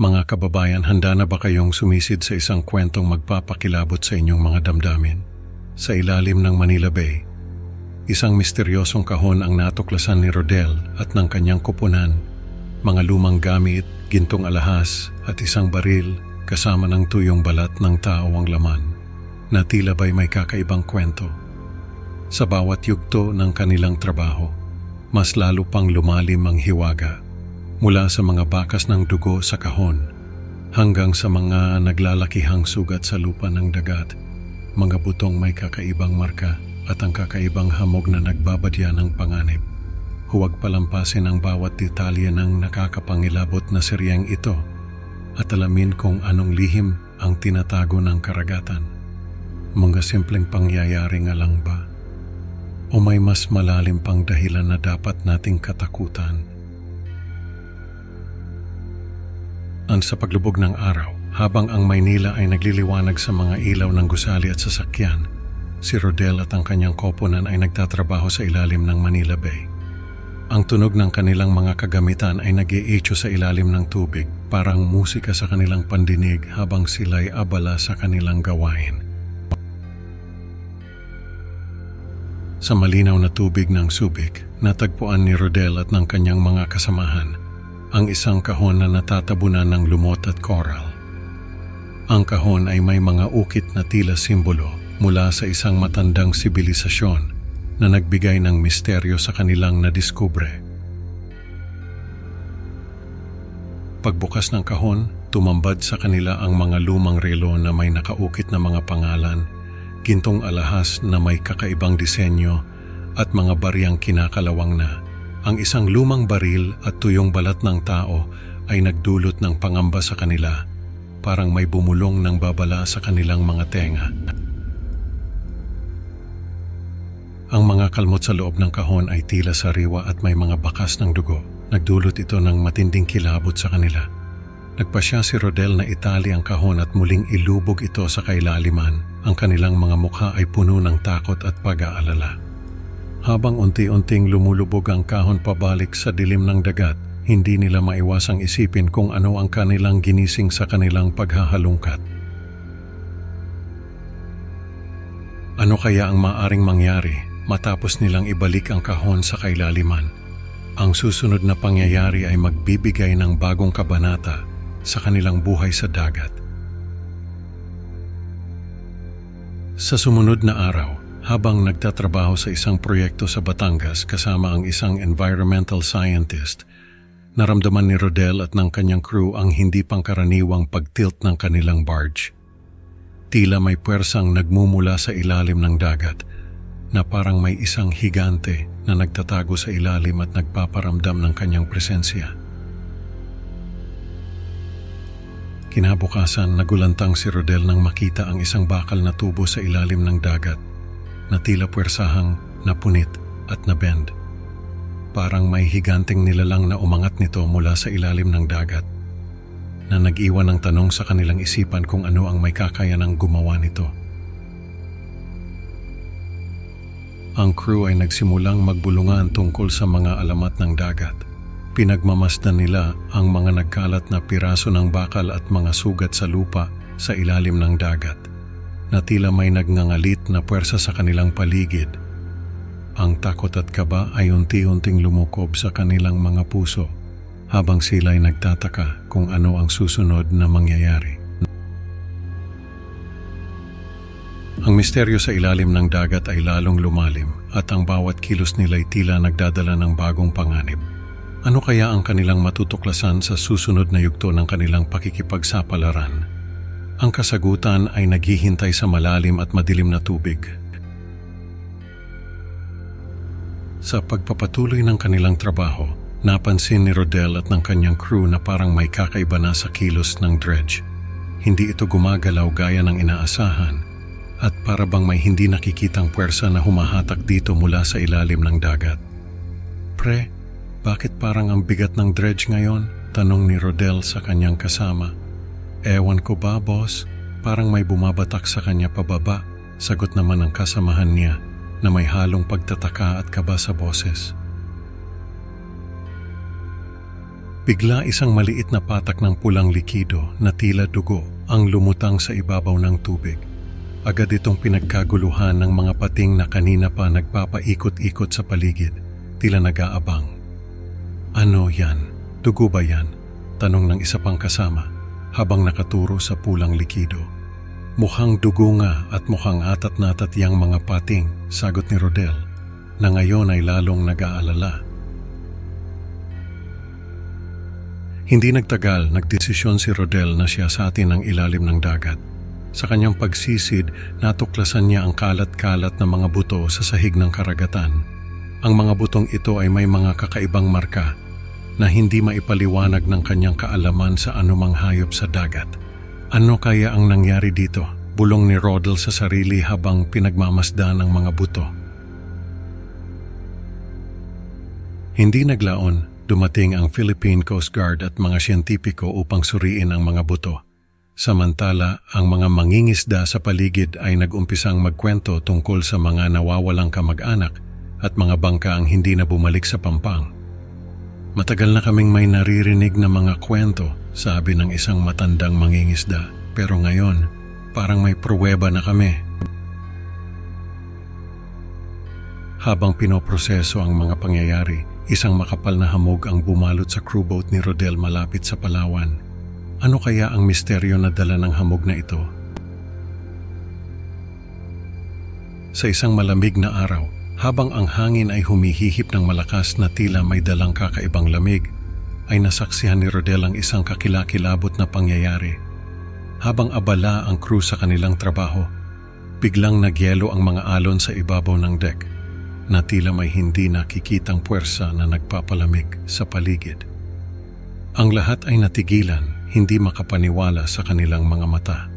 Mga kababayan, handa na ba kayong sumisid sa isang kwentong magpapakilabot sa inyong mga damdamin? Sa ilalim ng Manila Bay, isang misteryosong kahon ang natuklasan ni Rodel at ng kanyang kupunan. Mga lumang gamit, gintong alahas at isang baril kasama ng tuyong balat ng tao ang laman na tila ba'y may kakaibang kwento. Sa bawat yugto ng kanilang trabaho, mas lalo pang lumalim ang hiwaga mula sa mga bakas ng dugo sa kahon hanggang sa mga naglalakihang sugat sa lupa ng dagat, mga butong may kakaibang marka at ang kakaibang hamog na nagbabadya ng panganib. Huwag palampasin ang bawat detalye ng nakakapangilabot na seryeng ito at alamin kung anong lihim ang tinatago ng karagatan. Mga simpleng pangyayari nga lang ba? O may mas malalim pang dahilan na dapat nating katakutan? Ang sa paglubog ng araw, habang ang Maynila ay nagliliwanag sa mga ilaw ng gusali at sasakyan, si Rodel at ang kanyang koponan ay nagtatrabaho sa ilalim ng Manila Bay. Ang tunog ng kanilang mga kagamitan ay nag sa ilalim ng tubig, parang musika sa kanilang pandinig habang sila'y abala sa kanilang gawain. Sa malinaw na tubig ng Subic, natagpuan ni Rodel at ng kanyang mga kasamahan ang isang kahon na natatabunan ng lumot at coral. Ang kahon ay may mga ukit na tila simbolo mula sa isang matandang sibilisasyon na nagbigay ng misteryo sa kanilang nadiskubre. Pagbukas ng kahon, tumambad sa kanila ang mga lumang relo na may nakaukit na mga pangalan, gintong alahas na may kakaibang disenyo at mga bariyang kinakalawang na. Ang isang lumang baril at tuyong balat ng tao ay nagdulot ng pangamba sa kanila, parang may bumulong ng babala sa kanilang mga tenga. Ang mga kalmot sa loob ng kahon ay tila sariwa at may mga bakas ng dugo. Nagdulot ito ng matinding kilabot sa kanila. Nagpasya si Rodel na itali ang kahon at muling ilubog ito sa kailaliman. Ang kanilang mga mukha ay puno ng takot at pag-aalala. Habang unti-unting lumulubog ang kahon pabalik sa dilim ng dagat, hindi nila maiwasang isipin kung ano ang kanilang ginising sa kanilang paghahalungkat. Ano kaya ang maaring mangyari matapos nilang ibalik ang kahon sa kailaliman? Ang susunod na pangyayari ay magbibigay ng bagong kabanata sa kanilang buhay sa dagat. Sa sumunod na araw, habang nagtatrabaho sa isang proyekto sa Batangas kasama ang isang environmental scientist, naramdaman ni Rodel at ng kanyang crew ang hindi pangkaraniwang pagtilt ng kanilang barge. Tila may puwersang nagmumula sa ilalim ng dagat na parang may isang higante na nagtatago sa ilalim at nagpaparamdam ng kanyang presensya. Kinabukasan, nagulantang si Rodel nang makita ang isang bakal na tubo sa ilalim ng dagat na tila puwersahang napunit at nabend. Parang may higanting nilalang na umangat nito mula sa ilalim ng dagat na nag-iwan ng tanong sa kanilang isipan kung ano ang may kakayanang gumawa nito. Ang crew ay nagsimulang magbulungan tungkol sa mga alamat ng dagat. Pinagmamasdan nila ang mga nagkalat na piraso ng bakal at mga sugat sa lupa sa ilalim ng dagat na tila may nagngangalit na puwersa sa kanilang paligid. Ang takot at kaba ay unti-unting lumukob sa kanilang mga puso habang sila ay nagtataka kung ano ang susunod na mangyayari. Ang misteryo sa ilalim ng dagat ay lalong lumalim at ang bawat kilos nila ay tila nagdadala ng bagong panganib. Ano kaya ang kanilang matutuklasan sa susunod na yugto ng kanilang pakikipagsapalaran? Ang kasagutan ay naghihintay sa malalim at madilim na tubig. Sa pagpapatuloy ng kanilang trabaho, napansin ni Rodel at ng kanyang crew na parang may kakaiba na sa kilos ng dredge. Hindi ito gumagalaw gaya ng inaasahan at para bang may hindi nakikitang puwersa na humahatak dito mula sa ilalim ng dagat. Pre, bakit parang ang bigat ng dredge ngayon? Tanong ni Rodel sa kanyang kasama. Ewan ko ba, boss? Parang may bumabatak sa kanya pababa. Sagot naman ng kasamahan niya na may halong pagtataka at kaba sa boses. Bigla isang maliit na patak ng pulang likido na tila dugo ang lumutang sa ibabaw ng tubig. Agad itong pinagkaguluhan ng mga pating na kanina pa nagpapaikot-ikot sa paligid, tila nag-aabang. Ano yan? Dugo ba yan? Tanong ng isa pang kasama habang nakaturo sa pulang likido. Mukhang dugo nga at mukhang atat-natat yang mga pating, sagot ni Rodel, na ngayon ay lalong nag-aalala. Hindi nagtagal, nagdesisyon si Rodel na siya sa atin ang ilalim ng dagat. Sa kanyang pagsisid, natuklasan niya ang kalat-kalat na mga buto sa sahig ng karagatan. Ang mga butong ito ay may mga kakaibang marka na hindi maipaliwanag ng kanyang kaalaman sa anumang hayop sa dagat. Ano kaya ang nangyari dito? Bulong ni Rodel sa sarili habang pinagmamasdan ang mga buto. Hindi naglaon, dumating ang Philippine Coast Guard at mga siyentipiko upang suriin ang mga buto. Samantala, ang mga mangingisda sa paligid ay nag-umpisang magkwento tungkol sa mga nawawalang kamag-anak at mga bangka ang hindi na bumalik sa pampang. Matagal na kaming may naririnig na mga kwento, sabi ng isang matandang mangingisda. Pero ngayon, parang may pruweba na kami. Habang pinoproseso ang mga pangyayari, isang makapal na hamog ang bumalot sa crewboat ni Rodel malapit sa Palawan. Ano kaya ang misteryo na dala ng hamog na ito? Sa isang malamig na araw, habang ang hangin ay humihihip ng malakas na tila may dalang kakaibang lamig, ay nasaksihan ni Rodel ang isang kakilakilabot na pangyayari. Habang abala ang crew sa kanilang trabaho, biglang nagyelo ang mga alon sa ibabaw ng deck na tila may hindi nakikitang puwersa na nagpapalamig sa paligid. Ang lahat ay natigilan, hindi makapaniwala sa kanilang mga mata.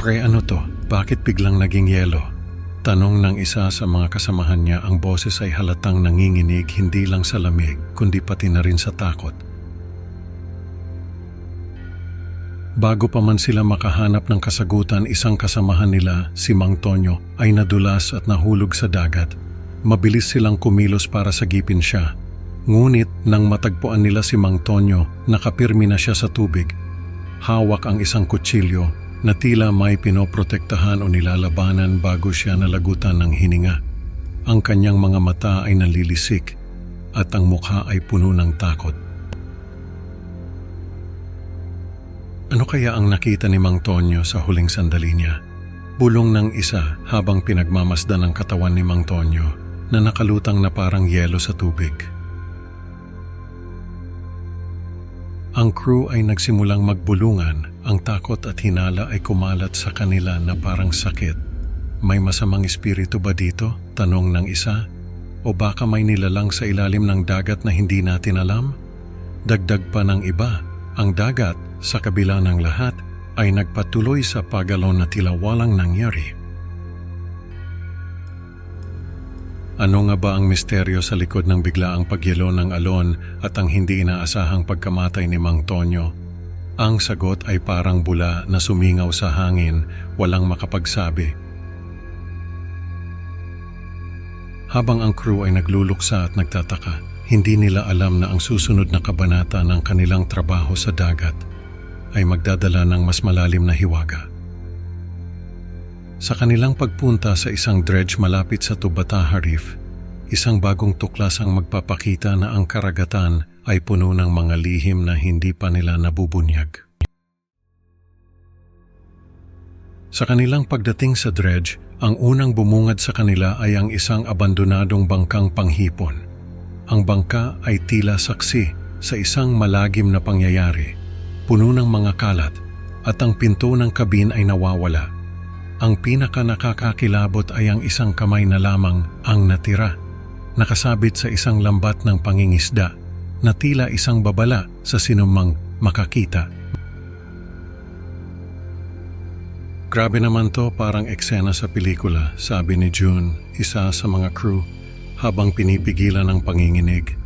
Pre ano to? Bakit biglang naging yelo? Tanong ng isa sa mga kasamahan niya ang boses ay halatang nanginginig hindi lang sa lamig kundi pati na rin sa takot. Bago pa man sila makahanap ng kasagutan isang kasamahan nila, si Mang Tonyo, ay nadulas at nahulog sa dagat. Mabilis silang kumilos para sagipin siya. Ngunit nang matagpuan nila si Mang Tonyo, nakapirmi na siya sa tubig. Hawak ang isang kutsilyo na tila may pinoprotektahan o nilalabanan bago siya nalagutan ng hininga. Ang kanyang mga mata ay nalilisik at ang mukha ay puno ng takot. Ano kaya ang nakita ni Mang Tonyo sa huling sandali niya? Bulong ng isa habang pinagmamasdan ang katawan ni Mang Tonyo na nakalutang na parang yelo sa tubig. Ang crew ay nagsimulang magbulungan, ang takot at hinala ay kumalat sa kanila na parang sakit. May masamang espiritu ba dito? Tanong ng isa. O baka may nilalang sa ilalim ng dagat na hindi natin alam? Dagdag pa ng iba, ang dagat, sa kabila ng lahat, ay nagpatuloy sa pagalon na tila walang nangyari. Ano nga ba ang misteryo sa likod ng biglaang pagyelo ng alon at ang hindi inaasahang pagkamatay ni Mang Tonyo? Ang sagot ay parang bula na sumingaw sa hangin, walang makapagsabi. Habang ang crew ay nagluluksa at nagtataka, hindi nila alam na ang susunod na kabanata ng kanilang trabaho sa dagat ay magdadala ng mas malalim na hiwaga. Sa kanilang pagpunta sa isang dredge malapit sa Tubataha Reef, isang bagong tuklas ang magpapakita na ang karagatan ay puno ng mga lihim na hindi pa nila nabubunyag. Sa kanilang pagdating sa dredge, ang unang bumungad sa kanila ay ang isang abandonadong bangkang panghipon. Ang bangka ay tila saksi sa isang malagim na pangyayari, puno ng mga kalat at ang pinto ng kabin ay nawawala. Ang pinaka nakakakilabot ay ang isang kamay na lamang ang natira, nakasabit sa isang lambat ng pangingisda na tila isang babala sa sinumang makakita. Grabe naman to parang eksena sa pelikula, sabi ni June, isa sa mga crew, habang pinipigilan ang panginginig.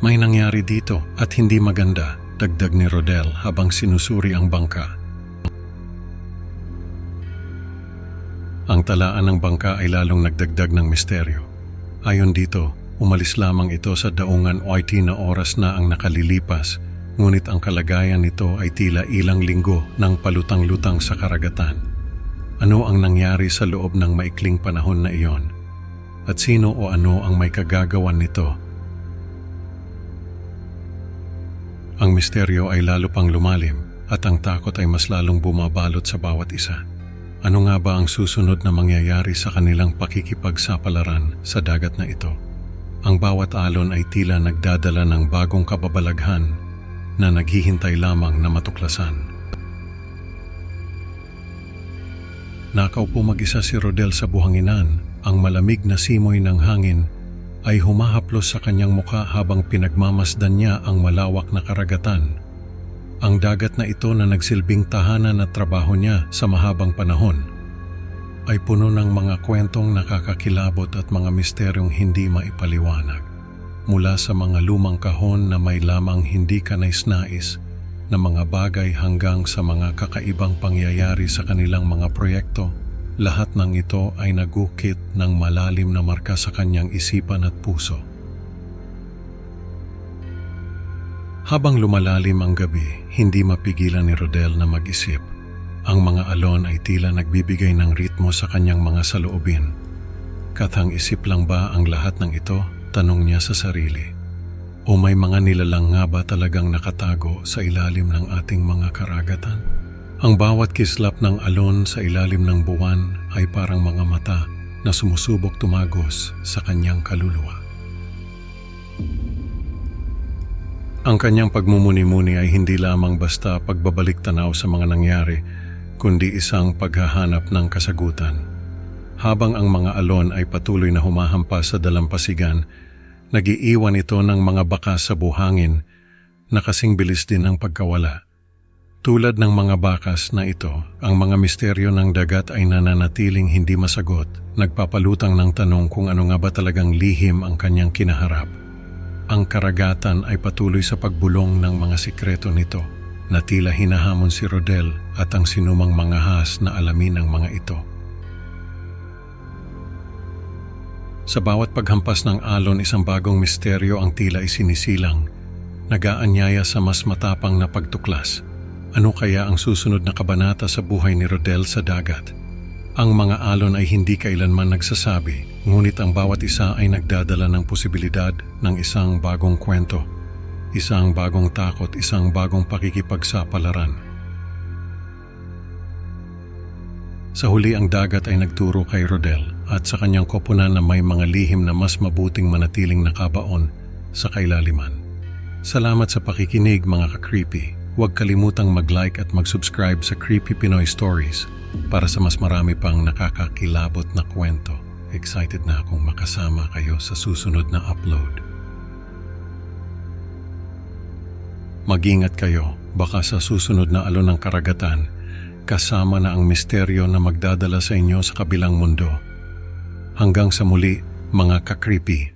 May nangyari dito at hindi maganda, dagdag ni Rodel habang sinusuri ang bangka. Ang talaan ng bangka ay lalong nagdagdag ng misteryo. Ayon dito, umalis lamang ito sa daungan OIT na oras na ang nakalilipas, ngunit ang kalagayan nito ay tila ilang linggo ng palutang-lutang sa karagatan. Ano ang nangyari sa loob ng maikling panahon na iyon? At sino o ano ang may kagagawan nito? Ang misteryo ay lalo pang lumalim at ang takot ay mas lalong bumabalot sa bawat isa. Ano nga ba ang susunod na mangyayari sa kanilang pakikipagsapalaran sa dagat na ito? Ang bawat alon ay tila nagdadala ng bagong kababalaghan na naghihintay lamang na matuklasan. Nakaupo mag-isa si Rodel sa buhanginan, ang malamig na simoy ng hangin ay humahaplos sa kanyang muka habang pinagmamasdan niya ang malawak na karagatan. Ang dagat na ito na nagsilbing tahanan at trabaho niya sa mahabang panahon ay puno ng mga kwentong nakakakilabot at mga misteryong hindi maipaliwanag. Mula sa mga lumang kahon na may lamang hindi kanais-nais na mga bagay hanggang sa mga kakaibang pangyayari sa kanilang mga proyekto, lahat ng ito ay nagukit ng malalim na marka sa kanyang isipan at puso. Habang lumalalim ang gabi, hindi mapigilan ni Rodel na mag-isip. Ang mga alon ay tila nagbibigay ng ritmo sa kanyang mga saloobin. Kathang isip lang ba ang lahat ng ito? Tanong niya sa sarili. O may mga nilalang nga ba talagang nakatago sa ilalim ng ating mga karagatan? Ang bawat kislap ng alon sa ilalim ng buwan ay parang mga mata na sumusubok tumagos sa kanyang kaluluwa. Ang kanyang pagmumuni-muni ay hindi lamang basta pagbabalik tanaw sa mga nangyari, kundi isang paghahanap ng kasagutan. Habang ang mga alon ay patuloy na humahampas sa dalampasigan, nagiiwan ito ng mga bakas sa buhangin na kasing bilis din ang pagkawala. Tulad ng mga bakas na ito, ang mga misteryo ng dagat ay nananatiling hindi masagot, nagpapalutang ng tanong kung ano nga ba talagang lihim ang kanyang kinaharap. Ang karagatan ay patuloy sa pagbulong ng mga sikreto nito na tila hinahamon si Rodel at ang sinumang mga has na alamin ang mga ito. Sa bawat paghampas ng alon isang bagong misteryo ang tila isinisilang, nagaanyaya sa mas matapang na pagtuklas. Ano kaya ang susunod na kabanata sa buhay ni Rodel sa dagat? Ang mga alon ay hindi kailanman nagsasabi, ngunit ang bawat isa ay nagdadala ng posibilidad ng isang bagong kwento, isang bagong takot, isang bagong pakikipagsapalaran. Sa huli ang dagat ay nagturo kay Rodel at sa kanyang koponan na may mga lihim na mas mabuting manatiling nakabaon sa kailaliman. Salamat sa pakikinig mga ka-creepy. Huwag kalimutang mag-like at mag-subscribe sa Creepy Pinoy Stories para sa mas marami pang nakakakilabot na kwento. Excited na akong makasama kayo sa susunod na upload. Mag-ingat kayo, baka sa susunod na alon ng karagatan, kasama na ang misteryo na magdadala sa inyo sa kabilang mundo. Hanggang sa muli, mga ka-creepy.